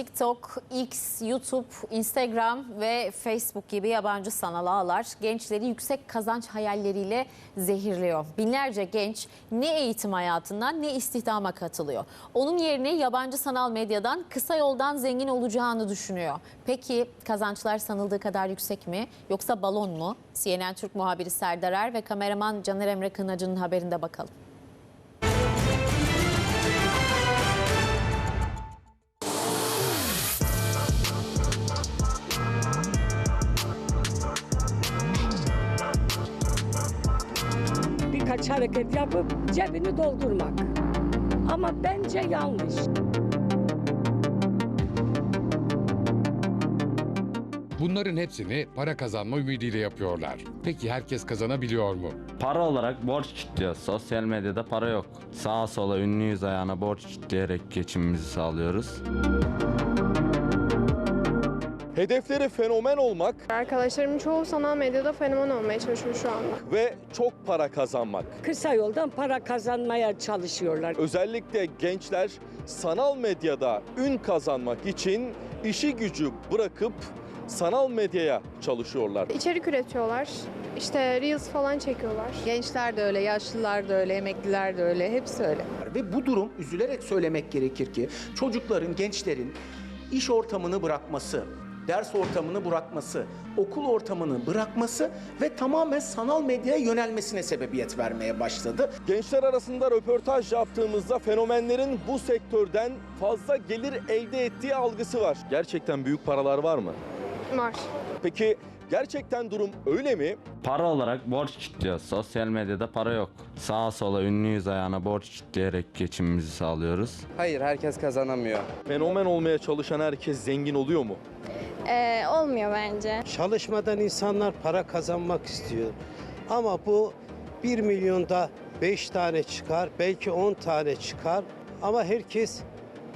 TikTok, X, YouTube, Instagram ve Facebook gibi yabancı sanal ağlar gençleri yüksek kazanç hayalleriyle zehirliyor. Binlerce genç ne eğitim hayatından ne istihdama katılıyor. Onun yerine yabancı sanal medyadan kısa yoldan zengin olacağını düşünüyor. Peki kazançlar sanıldığı kadar yüksek mi yoksa balon mu? CNN Türk muhabiri Serdar Er ve kameraman Caner Emre Kınacı'nın haberinde bakalım. Birkaç hareket yapıp cebini doldurmak. Ama bence yanlış. Bunların hepsini para kazanma ümidiyle yapıyorlar. Peki herkes kazanabiliyor mu? Para olarak borç kilitliyoruz. Sosyal medyada para yok. Sağa sola ünlüyüz ayağına borç kilitleyerek geçimimizi sağlıyoruz. Hedefleri fenomen olmak Arkadaşlarımın çoğu sanal medyada fenomen olmaya çalışıyor şu anda. ve çok para kazanmak. Kısa yoldan para kazanmaya çalışıyorlar. Özellikle gençler sanal medyada ün kazanmak için işi gücü bırakıp sanal medyaya çalışıyorlar. İçerik üretiyorlar. İşte Reels falan çekiyorlar. Gençler de öyle, yaşlılar da öyle, emekliler de öyle, hepsi öyle. Ve bu durum üzülerek söylemek gerekir ki çocukların, gençlerin iş ortamını bırakması, ders ortamını bırakması, okul ortamını bırakması ve tamamen sanal medyaya yönelmesine sebebiyet vermeye başladı. Gençler arasında röportaj yaptığımızda fenomenlerin bu sektörden fazla gelir elde ettiği algısı var. Gerçekten büyük paralar var mı? Var. Peki gerçekten durum öyle mi? Para olarak borç kilitliyoruz. Sosyal medyada para yok. Sağa sola ünlüyüz ayağına borç kilitleyerek geçimimizi sağlıyoruz. Hayır herkes kazanamıyor. Fenomen olmaya çalışan herkes zengin oluyor mu? Ee, olmuyor bence. Çalışmadan insanlar para kazanmak istiyor. Ama bu 1 milyonda 5 tane çıkar, belki 10 tane çıkar. Ama herkes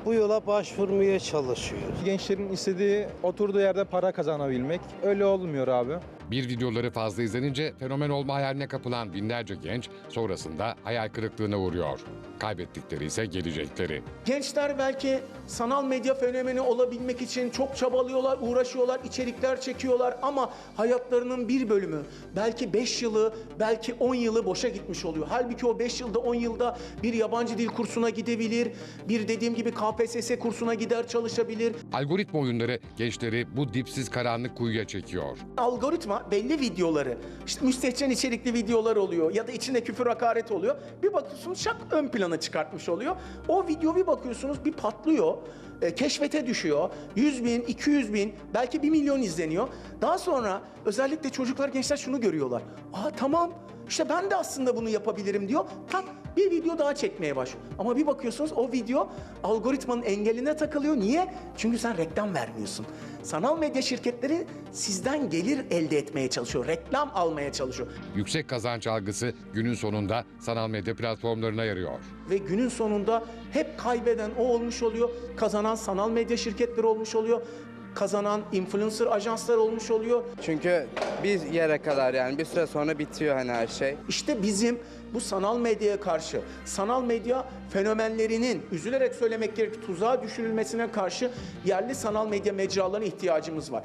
bu yola başvurmaya çalışıyor. Gençlerin istediği oturduğu yerde para kazanabilmek. Öyle olmuyor abi. Bir videoları fazla izlenince fenomen olma hayaline kapılan binlerce genç sonrasında hayal kırıklığına uğruyor. Kaybettikleri ise gelecekleri. Gençler belki sanal medya fenomeni olabilmek için çok çabalıyorlar, uğraşıyorlar, içerikler çekiyorlar ama hayatlarının bir bölümü belki 5 yılı, belki 10 yılı boşa gitmiş oluyor. Halbuki o 5 yılda 10 yılda bir yabancı dil kursuna gidebilir, bir dediğim gibi KPSS kursuna gider çalışabilir. Algoritma oyunları gençleri bu dipsiz karanlık kuyuya çekiyor. Algoritma belli videoları, işte müstehcen içerikli videolar oluyor ya da içinde küfür hakaret oluyor. Bir bakıyorsunuz şak ön plana çıkartmış oluyor. O video bir bakıyorsunuz bir patlıyor, e, keşfete düşüyor. 100 bin, 200 bin, belki 1 milyon izleniyor. Daha sonra özellikle çocuklar, gençler şunu görüyorlar. Aa tamam işte ben de aslında bunu yapabilirim diyor. Tak bir video daha çekmeye başlıyor. Ama bir bakıyorsunuz o video algoritmanın engeline takılıyor. Niye? Çünkü sen reklam vermiyorsun. Sanal medya şirketleri sizden gelir elde etmeye çalışıyor. Reklam almaya çalışıyor. Yüksek kazanç algısı günün sonunda sanal medya platformlarına yarıyor. Ve günün sonunda hep kaybeden o olmuş oluyor. Kazanan sanal medya şirketleri olmuş oluyor. Kazanan influencer ajanslar olmuş oluyor. Çünkü bir yere kadar yani bir süre sonra bitiyor hani her şey. İşte bizim bu sanal medyaya karşı, sanal medya fenomenlerinin üzülerek söylemek gerekir tuzağa düşürülmesine karşı yerli sanal medya mecralarına ihtiyacımız var.